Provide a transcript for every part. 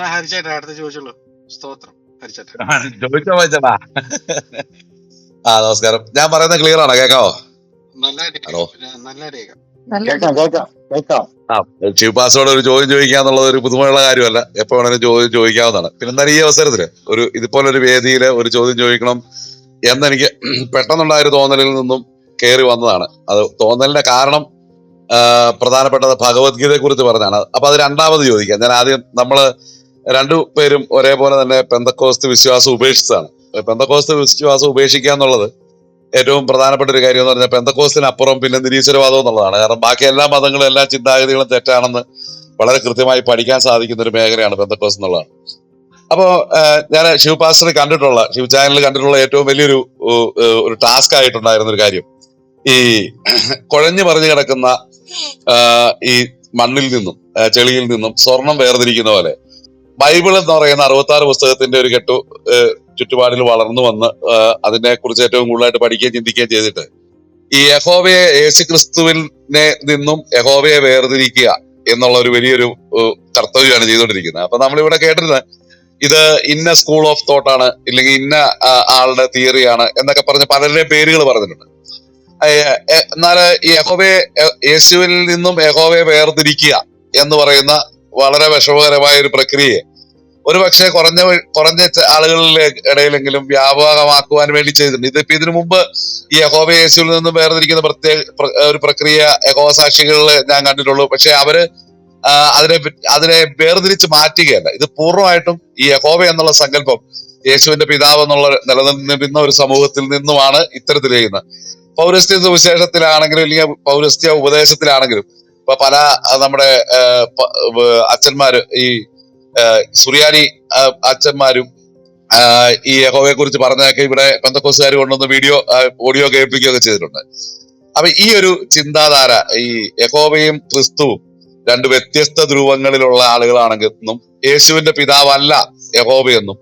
എന്നാ ഹരിച്ചേട്ടാ അടുത്ത് ചോദിച്ചോളൂ. സ്തോത്രം ഹരിച്ചേട്ടാ. ചോദിച്ചോ ആ നമസ്കാരം. ഞാൻ പറയുന്നത് ക്ലിയർ ആണോ? കേക്കാവോ? നല്ല ഹലോ. നല്ല കേക്കാം കേക്കാം കേക്കാം ആ ചീഫ് പാസ്റ്റോട് ഒരു ചോദ്യം ചോദിക്കാന്നുള്ളത് ഒരു പുതുമയുള്ള കാര്യമല്ല. എപ്പോ വേണമെങ്കിലും ചോദ്യം ചോദിക്കാവുന്നതാണ്. പിന്നെ എന്തായാലും ഈ അവസരത്തിൽ? ഒരു ഇതുപോലെ ഒരു വേദിയിൽ ഒരു ചോദ്യം ചോദിക്കണം എന്നെനിക്ക് പെട്ടെന്നുണ്ടായ ഒരു തോന്നലിൽ നിന്നും കയറി വന്നതാണ്. അത് തോന്നലിന്റെ കാരണം ആ, പ്രധാനപ്പെട്ടത് ഭഗവത്ഗീതയെ കുറിച്ച് പറഞ്ഞതാണ് അപ്പൊ അത് രണ്ടാമത് ചോദിക്കാം. ഞാൻ ആദ്യം നമ്മൾ രണ്ടു പേരും ഒരേപോലെ തന്നെ പെന്തക്കോസ്ത് വിശ്വാസം ഉപേക്ഷിച്ചതാണ്. പെന്തക്കോസ്ത് വിശ്വാസം ഉപേക്ഷിക്കുക എന്നുള്ളത് ഏറ്റവും പ്രധാനപ്പെട്ട ഒരു കാര്യം എന്ന് പറഞ്ഞാൽ പെന്തക്കോസ്തിന് അപ്പുറം പിന്നെ നിരീശ്വരവാദം എന്നുള്ളതാണ്. കാരണം ബാക്കി എല്ലാ മതങ്ങളും എല്ലാ ചിന്താഗതികളും തെറ്റാണെന്ന് വളരെ കൃത്യമായി പഠിക്കാൻ സാധിക്കുന്ന ഒരു മേഖലയാണ് പെന്തക്കോസ് എന്നുള്ളതാണ്. അപ്പോൾ ഞാൻ ശിവ് പാസ്റ്റർ കണ്ടിട്ടുള്ള ശിവ് ചാനലിൽ കണ്ടിട്ടുള്ള ഏറ്റവും വലിയൊരു ഒരു ടാസ്ക് ആയിട്ടുണ്ടായിരുന്ന ഒരു കാര്യം. ഈ കുഴഞ്ഞു മറിഞ്ഞു കിടക്കുന്ന ഈ മണ്ണിൽ നിന്നും ചെളിയിൽ നിന്നും സ്വർണം വേർതിരിക്കുന്ന പോലെ ബൈബിൾ എന്ന് പറയുന്ന അറുപത്താറ് പുസ്തകത്തിന്റെ ഒരു കെട്ടു ചുറ്റുപാടിൽ വളർന്നു വന്ന് അതിനെ കുറിച്ച് ഏറ്റവും കൂടുതലായിട്ട് പഠിക്കുകയും ചിന്തിക്കുകയും ചെയ്തിട്ട്. ഈ യഹോവയെ യേശു ക്രിസ്തുവിനെ നിന്നും യഹോവയെ വേർതിരിക്കുക എന്നുള്ള ഒരു വലിയൊരു കർത്തവ്യമാണ് ചെയ്തുകൊണ്ടിരിക്കുന്നത്. അപ്പൊ നമ്മളിവിടെ കേട്ടിരുന്നത് ഇത് ഇന്ന സ്കൂൾ ഓഫ് തോട്ടാണ് ഇല്ലെങ്കിൽ ഇന്ന ആളുടെ തിയറിയാണ് എന്നൊക്കെ പറഞ്ഞ് പലരുടെയും പേരുകൾ പറഞ്ഞിട്ടുണ്ട്. ഈ യഹോവയെ യേശുവിൽ നിന്നും യഹോവയെ വേർതിരിക്കുക എന്ന് പറയുന്ന വളരെ വിഷമകരമായ ഒരു പ്രക്രിയയെ ഒരു പക്ഷേ കുറഞ്ഞ കുറഞ്ഞ ആളുകളിലെ ഇടയിലെങ്കിലും വ്യാപകമാക്കുവാൻ വേണ്ടി ചെയ്തിട്ടുണ്ട്. ഇതിപ്പോ ഇതിനു മുമ്പ് ഈ യഹോബ യേശുവിൽ നിന്നും വേർതിരിക്കുന്ന പ്രത്യേക ഒരു പ്രക്രിയ യഹോവ സാക്ഷികളിൽ ഞാൻ കണ്ടിട്ടുള്ളൂ. പക്ഷെ അവർ അതിനെ അതിനെ വേർതിരിച്ച് മാറ്റുകയല്ല. ഇത് പൂർണമായിട്ടും ഈ യഹോവ എന്നുള്ള സങ്കല്പം യേശുവിന്റെ പിതാവ് എന്നുള്ള നിലനിന്നിരുന്ന ഒരു സമൂഹത്തിൽ നിന്നുമാണ് ഇത്തരത്തിൽ ചെയ്യുന്നത് പൗരസ്ത്യ സുവിശേഷത്തിലാണെങ്കിലും അല്ലെങ്കിൽ പൗരസ്ത്യ ഉപദേശത്തിലാണെങ്കിലും ഇപ്പൊ പല നമ്മുടെ അച്ഛന്മാര് ഈ സുറിയാനി അച്ഛന്മാരും ഈ യഹോവയെ കുറിച്ച് പറഞ്ഞതൊക്കെ ഇവിടെ പെന്തക്കോസുകാർ കൊണ്ടുവന്ന് വീഡിയോ ഓഡിയോ കേൾപ്പിക്കുകയൊക്കെ ചെയ്തിട്ടുണ്ട്. അപ്പൊ ഈ ഒരു ചിന്താധാര ഈ യഹോവയും ക്രിസ്തുവും രണ്ട് വ്യത്യസ്ത ധ്രുവങ്ങളിലുള്ള ആളുകളാണെന്നും യേശുവിന്റെ പിതാവല്ല യഹോവയെന്നും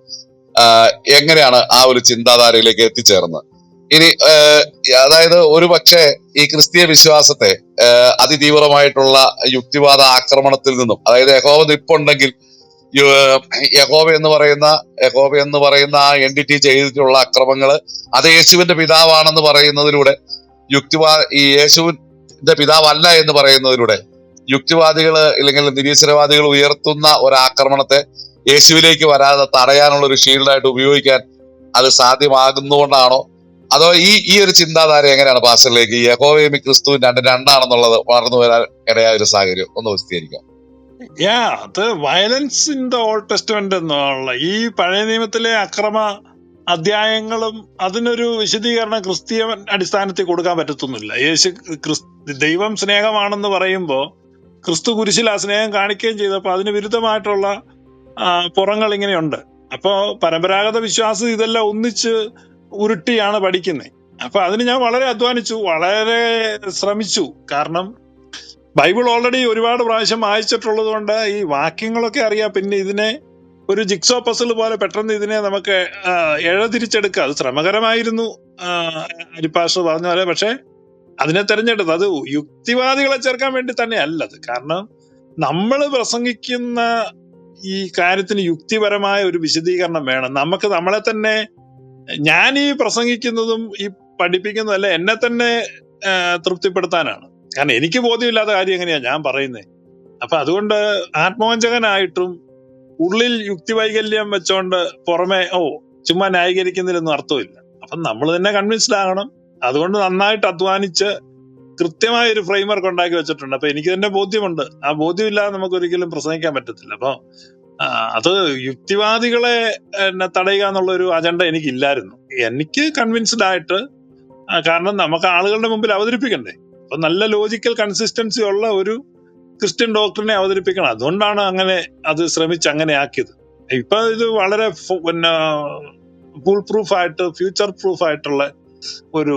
എങ്ങനെയാണ് ആ ഒരു ചിന്താധാരയിലേക്ക് എത്തിച്ചേർന്നത്? ഇനി അതായത് ഒരു പക്ഷേ ഈ ക്രിസ്തീയ വിശ്വാസത്തെ അതിതീവ്രമായിട്ടുള്ള യുക്തിവാദ ആക്രമണത്തിൽ നിന്നും അതായത് യഹോവ നിപ്പുണ്ടെങ്കിൽ യു- യഹോവ എന്ന് പറയുന്ന യഹോബ എന്ന് പറയുന്ന ആ എന്റിറ്റി ചെയ്തിട്ടുള്ള അക്രമങ്ങൾ അത് യേശുവിന്റെ പിതാവാണെന്ന് പറയുന്നതിലൂടെ യുക്തിവാ ഈ യേശുവിന്റെ പിതാവല്ല എന്ന് പറയുന്നതിലൂടെ യുക്തിവാദികൾ ഇല്ലെങ്കിൽ നിരീശ്വരവാദികൾ ഉയർത്തുന്ന ഒരു ആക്രമണത്തെ യേശുവിലേക്ക് വരാതെ തടയാനുള്ള ഒരു ഷീൽഡായിട്ട് ഉപയോഗിക്കാൻ അത് സാധ്യമാകുന്നതുകൊണ്ടാണോ? അതോ ഈ ഈ ഒരു ചിന്താധാര എങ്ങനെയാണ് പാസ്റ്ററിലേക്ക്? യഹോവയും ക്രിസ്തുവും രണ്ട് രണ്ടാണെന്നുള്ളത് വളർന്നു വരാൻ ഇടയായ ഒരു സാഹചര്യം ഒന്ന് വിശദീകരിക്കാം. യാ അത് violence in the Old Testament എന്നുള്ള ഈ പഴയ നിയമത്തിലെ അക്രമ അധ്യായങ്ങളും അതിനൊരു വിശദീകരണം ക്രിസ്തീയ അടിസ്ഥാനത്തിൽ കൊടുക്കാൻ പറ്റത്തൊന്നുമില്ല. യേശു ക്രിസ് ദൈവം സ്നേഹമാണെന്ന് പറയുമ്പോൾ ക്രിസ്തു കുരിശിൽ ആ സ്നേഹം കാണിക്കുകയും ചെയ്തപ്പോൾ അതിന് വിരുദ്ധമായിട്ടുള്ള പുറങ്ങൾ ഇങ്ങനെയുണ്ട്. അപ്പോൾ പരമ്പരാഗത വിശ്വാസം ഇതെല്ലാം ഒന്നിച്ച് ഉരുട്ടിയാണ് പഠിക്കുന്നത് അപ്പൊ അതിന് ഞാൻ വളരെ അധ്വാനിച്ചു വളരെ ശ്രമിച്ചു. കാരണം ബൈബിൾ ഓൾറെഡി ഒരുപാട് പ്രാവശ്യം വായിച്ചിട്ടുള്ളത് കൊണ്ട് ഈ വാക്യങ്ങളൊക്കെ അറിയാം. പിന്നെ ഇതിനെ ഒരു ജിക്സോ പസിൽ പോലെ പെട്ടെന്ന് ഇതിനെ നമുക്ക് എഴതിരിച്ചെടുക്കുക. അത് ശ്രമകരമായിരുന്നു അരിപ്പാഷ പറഞ്ഞ പോലെ. പക്ഷെ അതിനെ തെരഞ്ഞെടുത്തത് അത് യുക്തിവാദികളെ ചേർക്കാൻ വേണ്ടി തന്നെ അല്ലത് കാരണം നമ്മൾ പ്രസംഗിക്കുന്ന ഈ കാര്യത്തിന് യുക്തിപരമായ ഒരു വിശദീകരണം വേണം. നമുക്ക് നമ്മളെ തന്നെ ഞാൻ ഈ പ്രസംഗിക്കുന്നതും ഈ പഠിപ്പിക്കുന്നതും അല്ല എന്നെ തന്നെ തൃപ്തിപ്പെടുത്താനാണ്. കാരണം എനിക്ക് ബോധ്യമില്ലാത്ത കാര്യം എങ്ങനെയാ ഞാൻ പറയുന്നത് അപ്പൊ അതുകൊണ്ട് ആത്മവഞ്ചകനായിട്ടും ഉള്ളിൽ യുക്തിവൈകല്യം വെച്ചോണ്ട് പുറമെ ഓ ചുമ്മാ ന്യായീകരിക്കുന്നതിലൊന്നും അർത്ഥമില്ല. അപ്പൊ നമ്മൾ തന്നെ കൺവിൻസ്ഡ് ആകണം. അതുകൊണ്ട് നന്നായിട്ട് അധ്വാനിച്ച് കൃത്യമായ ഒരു ഫ്രെയിംവർക്ക് ഉണ്ടാക്കി വെച്ചിട്ടുണ്ട്. അപ്പൊ എനിക്ക് തന്നെ ബോധ്യമുണ്ട്. ആ ബോധ്യമില്ലാതെ നമുക്ക് ഒരിക്കലും പ്രസംഗിക്കാൻ പറ്റത്തില്ല. അപ്പൊ അത് യുക്തിവാദികളെ തടയുക എന്നുള്ള ഒരു അജണ്ട എനിക്കില്ലായിരുന്നു. എനിക്ക് കൺവിൻസ്ഡ് ആയിട്ട് കാരണം നമുക്ക് ആളുകളുടെ മുമ്പിൽ അവതരിപ്പിക്കണ്ടേ? അപ്പൊ നല്ല ലോജിക്കൽ കൺസിസ്റ്റൻസി ഉള്ള ഒരു ക്രിസ്ത്യൻ ഡോക്ടറിനെ അവതരിപ്പിക്കണം. അതുകൊണ്ടാണ് അങ്ങനെ അത് ശ്രമിച്ച് അങ്ങനെ ആക്കിയത്. ഇപ്പൊ ഇത് വളരെ പിന്നെ ഫുൾ പ്രൂഫ് ആയിട്ട് ഫ്യൂച്ചർ പ്രൂഫ് ആയിട്ടുള്ള ഒരു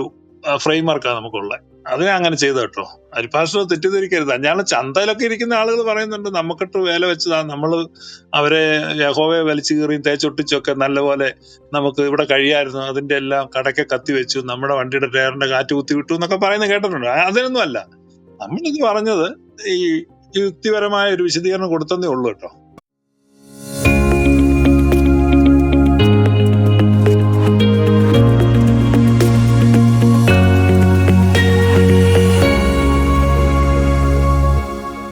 ഫ്രെയിം വർക്കാണ് നമുക്കുള്ളത്. അതിനെ അങ്ങനെ ചെയ്തു കേട്ടോ. അരിപ്പാസ്റ്റർ തെറ്റിദ്ധരിക്കരുത്. ഞാൻ ചന്തയിലൊക്കെ ഇരിക്കുന്ന ആളുകൾ പറയുന്നുണ്ട് നമുക്കിട്ട് വേല വെച്ചതാ നമ്മൾ അവരെ യഹോവയെ വലിച്ചു കീറിയും തേച്ചൊട്ടിച്ചൊക്കെ നല്ലപോലെ നമുക്ക് ഇവിടെ കഴിയായിരുന്നു അതിന്റെ എല്ലാം കടക്കെ കത്തി വെച്ചു നമ്മുടെ വണ്ടിയുടെ ടയറിന്റെ കാറ്റ് കുത്തി വിട്ടു എന്നൊക്കെ പറയുന്നത് കേട്ടിട്ടുണ്ട്. അതിനൊന്നും അല്ല. നമ്മളിത് പറഞ്ഞത് ഈ യുക്തിപരമായ ഒരു വിശദീകരണം കൊടുത്തതേ ഉള്ളൂ കേട്ടോ.